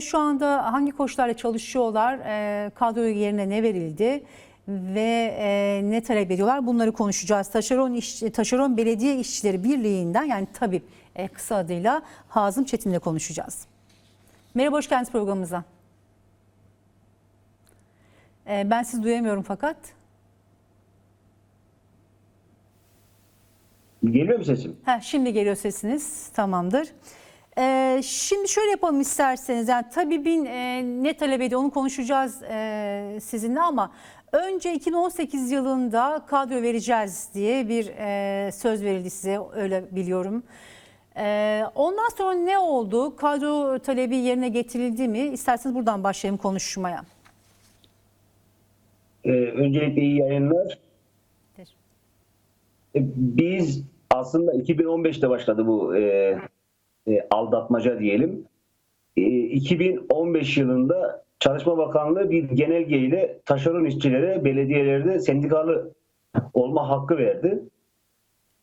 Şu anda hangi koşullarla çalışıyorlar, e, yerine ne verildi ve e, ne talep ediyorlar bunları konuşacağız. Taşeron, iş, Taşeron Belediye İşçileri Birliği'nden yani TABİP e, kısa adıyla Hazım Çetin'le konuşacağız. Merhaba, hoş geldiniz programımıza. E, ben sizi duyamıyorum fakat. Geliyor mu sesim? Heh, şimdi geliyor sesiniz, tamamdır. Ee, şimdi şöyle yapalım isterseniz. Yani tabibin e, ne talep ediyor onu konuşacağız e, sizinle ama önce 2018 yılında kadro vereceğiz diye bir e, söz verildi size öyle biliyorum. E, ondan sonra ne oldu? Kadro talebi yerine getirildi mi? İsterseniz buradan başlayalım konuşmaya. Ee, öncelikle iyi yayınlar. Biz aslında 2015'te başladı bu e, e, aldatmaca diyelim. E, 2015 yılında Çalışma Bakanlığı bir genelgeyle taşeron işçilere belediyelerde sendikalı olma hakkı verdi.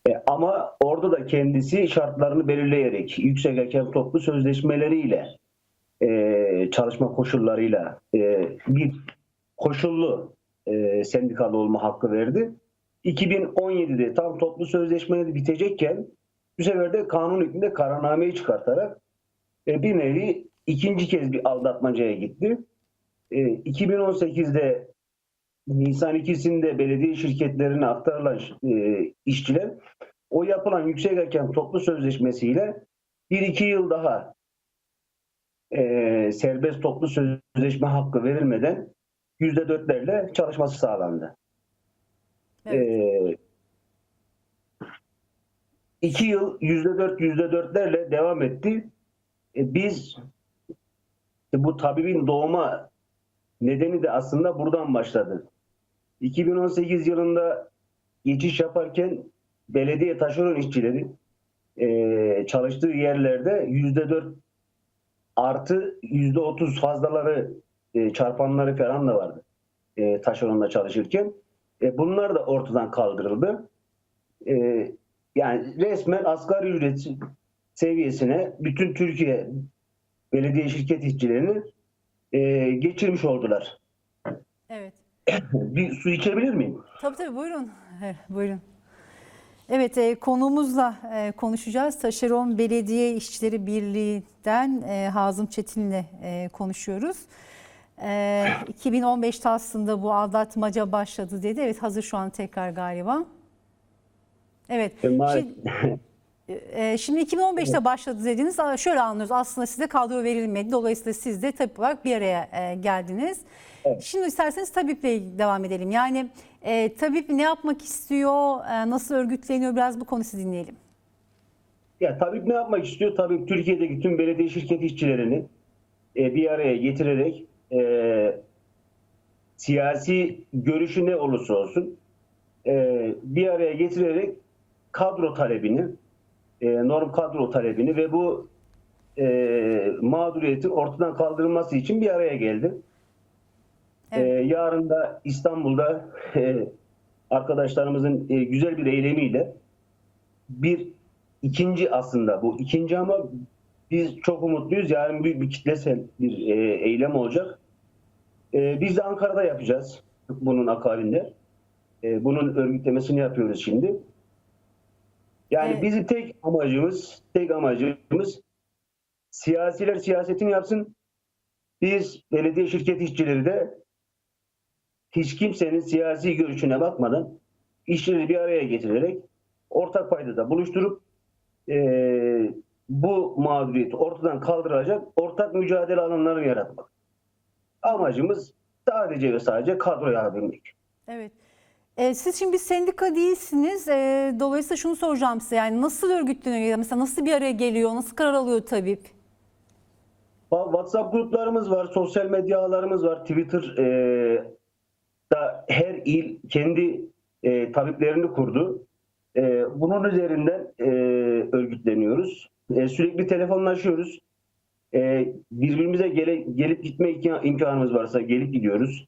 E, ama orada da kendisi şartlarını belirleyerek yüksek hakem toplu sözleşmeleriyle e, çalışma koşullarıyla e, bir koşullu e, sendikalı olma hakkı verdi. 2017'de tam toplu sözleşmeleri bitecekken bu sefer de kanun hükmünde kararnameyi çıkartarak e, bir nevi ikinci kez bir aldatmacaya gitti. E, 2018'de Nisan 2'sinde belediye şirketlerine aktarılan e, işçiler o yapılan yüksek hakem toplu sözleşmesiyle bir iki yıl daha e, serbest toplu sözleşme hakkı verilmeden %4'lerle çalışması sağlandı. Evet. Ee, iki yıl yüzde dört yüzde dörtlerle devam etti. E, biz e, bu tabibin doğma nedeni de aslında buradan başladı. 2018 yılında geçiş yaparken belediye taşeron işçileri e, çalıştığı yerlerde yüzde dört artı yüzde otuz fazlaları e, çarpanları falan da vardı e, taşeronla çalışırken. E, bunlar da ortadan kaldırıldı. E, yani resmen asgari ücret seviyesine bütün Türkiye belediye şirket işçilerini e, geçirmiş oldular. Evet. Bir su içebilir miyim? Tabii tabii buyurun. Evet, buyurun. Evet e, konuğumuzla e, konuşacağız. Taşeron Belediye İşçileri Birliği'den e, Hazım Çetin'le e, konuşuyoruz. E, 2015'te aslında bu aldatmaca başladı dedi. Evet hazır şu an tekrar galiba. Evet. E. Şimdi, e, şimdi 2015'te başladı dediniz. Şöyle anlıyoruz aslında size kadro verilmedi. Dolayısıyla siz de tabip olarak bir araya e, geldiniz. Evet. Şimdi isterseniz tabiple ilgili devam edelim. Yani e, tabip ne yapmak istiyor, e, nasıl örgütleniyor biraz bu konuyu sizi dinleyelim. Ya tabip ne yapmak istiyor? Tabip Türkiye'deki tüm belediye şirket işçilerini e, bir araya getirerek e, siyasi görüşü ne olursa olsun e, bir araya getirerek kadro talebini, e, norm kadro talebini ve bu e, mağduriyetin ortadan kaldırılması için bir araya geldi. E, yarın da İstanbul'da e, arkadaşlarımızın e, güzel bir eylemiyle bir ikinci aslında bu ikinci ama biz çok umutluyuz. Yarın büyük bir kitlesel bir e, eylem olacak. E, biz de Ankara'da yapacağız bunun akabinde. E, bunun örgütlemesini yapıyoruz şimdi. Yani Evet. bizim tek amacımız, tek amacımız siyasiler siyasetini yapsın. Biz belediye şirket işçileri de hiç kimsenin siyasi görüşüne bakmadan işçileri bir araya getirerek ortak paydada buluşturup eee, bu mağduriyeti ortadan kaldıracak ortak mücadele alanları yaratmak. Amacımız sadece ve sadece kadro yaratabilmek. Evet. E, siz şimdi bir sendika değilsiniz. E, dolayısıyla şunu soracağım size. Yani nasıl örgütleniyor? Mesela nasıl bir araya geliyor? Nasıl karar alıyor tabip? WhatsApp gruplarımız var, sosyal medya ağlarımız var, Twitter eee, da her il kendi eee, tabiplerini kurdu. Eee, bunun üzerinden eee, örgütleniyoruz. Eee, sürekli telefonlaşıyoruz. Eee, birbirimize gele- gelip gitme imka- imkanımız varsa gelip gidiyoruz.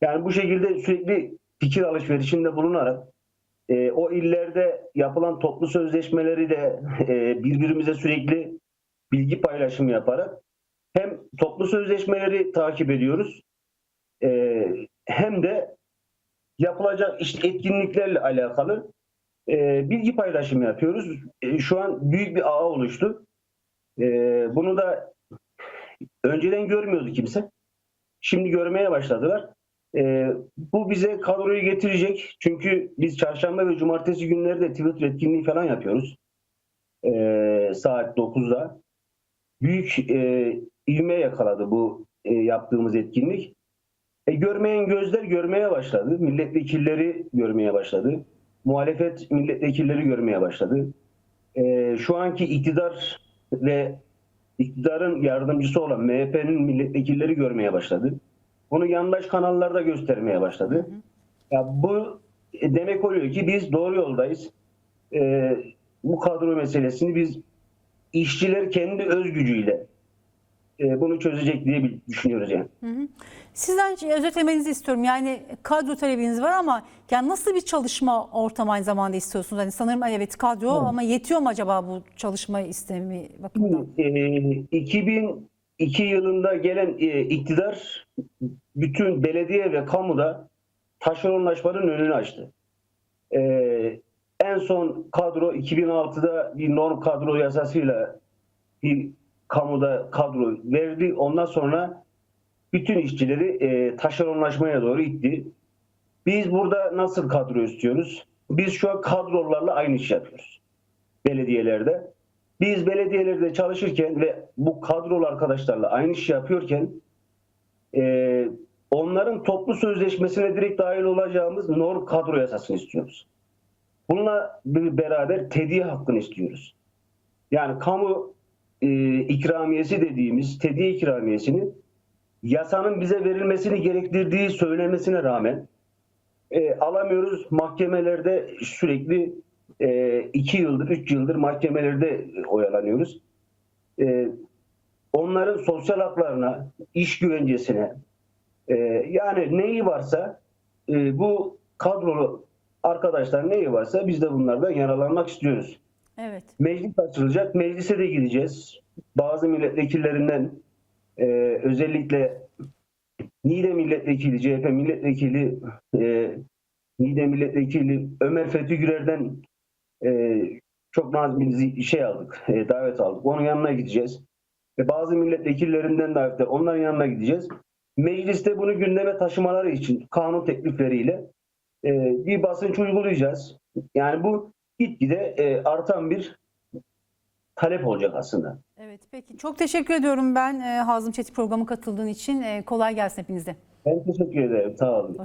Yani bu şekilde sürekli fikir alışverişinde bulunarak eee, o illerde yapılan toplu sözleşmeleri de eee, birbirimize sürekli bilgi paylaşımı yaparak hem toplu sözleşmeleri takip ediyoruz e, hem de yapılacak işte etkinliklerle alakalı e, bilgi paylaşımı yapıyoruz. E, şu an büyük bir ağ oluştu. E, bunu da önceden görmüyordu kimse. Şimdi görmeye başladılar. E, bu bize kadroyu getirecek. Çünkü biz çarşamba ve cumartesi günleri de Twitter etkinliği falan yapıyoruz. E, saat 9'da. Büyük e, ivme yakaladı bu e, yaptığımız etkinlik. E, görmeyen gözler görmeye başladı. Milletvekilleri görmeye başladı. Muhalefet milletvekilleri görmeye başladı. E, şu anki iktidar ve iktidarın yardımcısı olan MHP'nin milletvekilleri görmeye başladı. Bunu yandaş kanallarda göstermeye başladı. Ya bu e, demek oluyor ki biz doğru yoldayız. E, bu kadro meselesini biz işçiler kendi öz gücüyle e, bunu çözecek diye düşünüyoruz yani. Sizden özetlemenizi istiyorum. Yani kadro talebiniz var ama yani nasıl bir çalışma ortamı aynı zamanda istiyorsunuz? Hani sanırım evet kadro ama yetiyor mu acaba bu çalışma istemi bakımından? E, 2002 yılında gelen e, iktidar bütün belediye ve kamuda taşeronlaşmanın önünü açtı. E, en son kadro 2006'da bir norm kadro yasasıyla bir kamuda kadro verdi. Ondan sonra bütün işçileri e, taşeronlaşmaya doğru itti. Biz burada nasıl kadro istiyoruz? Biz şu an kadrolarla aynı iş yapıyoruz. Belediyelerde. Biz belediyelerde çalışırken ve bu kadrolu arkadaşlarla aynı iş yapıyorken e, onların toplu sözleşmesine direkt dahil olacağımız norm kadro yasasını istiyoruz. Bununla beraber tediye hakkını istiyoruz. Yani kamu e, ikramiyesi dediğimiz tediye ikramiyesini yasanın bize verilmesini gerektirdiği söylemesine rağmen e, alamıyoruz. Mahkemelerde sürekli e, iki yıldır, üç yıldır mahkemelerde oyalanıyoruz. E, onların sosyal haklarına, iş güvencesine, e, yani neyi varsa e, bu kadrolu arkadaşlar neyi varsa biz de bunlardan yararlanmak istiyoruz. Evet. Meclis açılacak. Meclise de gideceğiz. Bazı milletvekillerinden e, özellikle Niğde milletvekili, CHP milletvekili e, Niğde milletvekili Ömer Fethi Gürer'den e, çok nazik bir şey aldık, e, davet aldık. Onun yanına gideceğiz. Ve bazı milletvekillerinden davetler, onların yanına gideceğiz. Mecliste bunu gündeme taşımaları için kanun teklifleriyle e, bir basınç uygulayacağız. Yani bu gitgide e, artan bir talep olacak aslında. Evet peki çok teşekkür ediyorum ben e, Hazım Çetin programı katıldığın için. E, kolay gelsin hepinize. Ben teşekkür ederim. Sağ olun.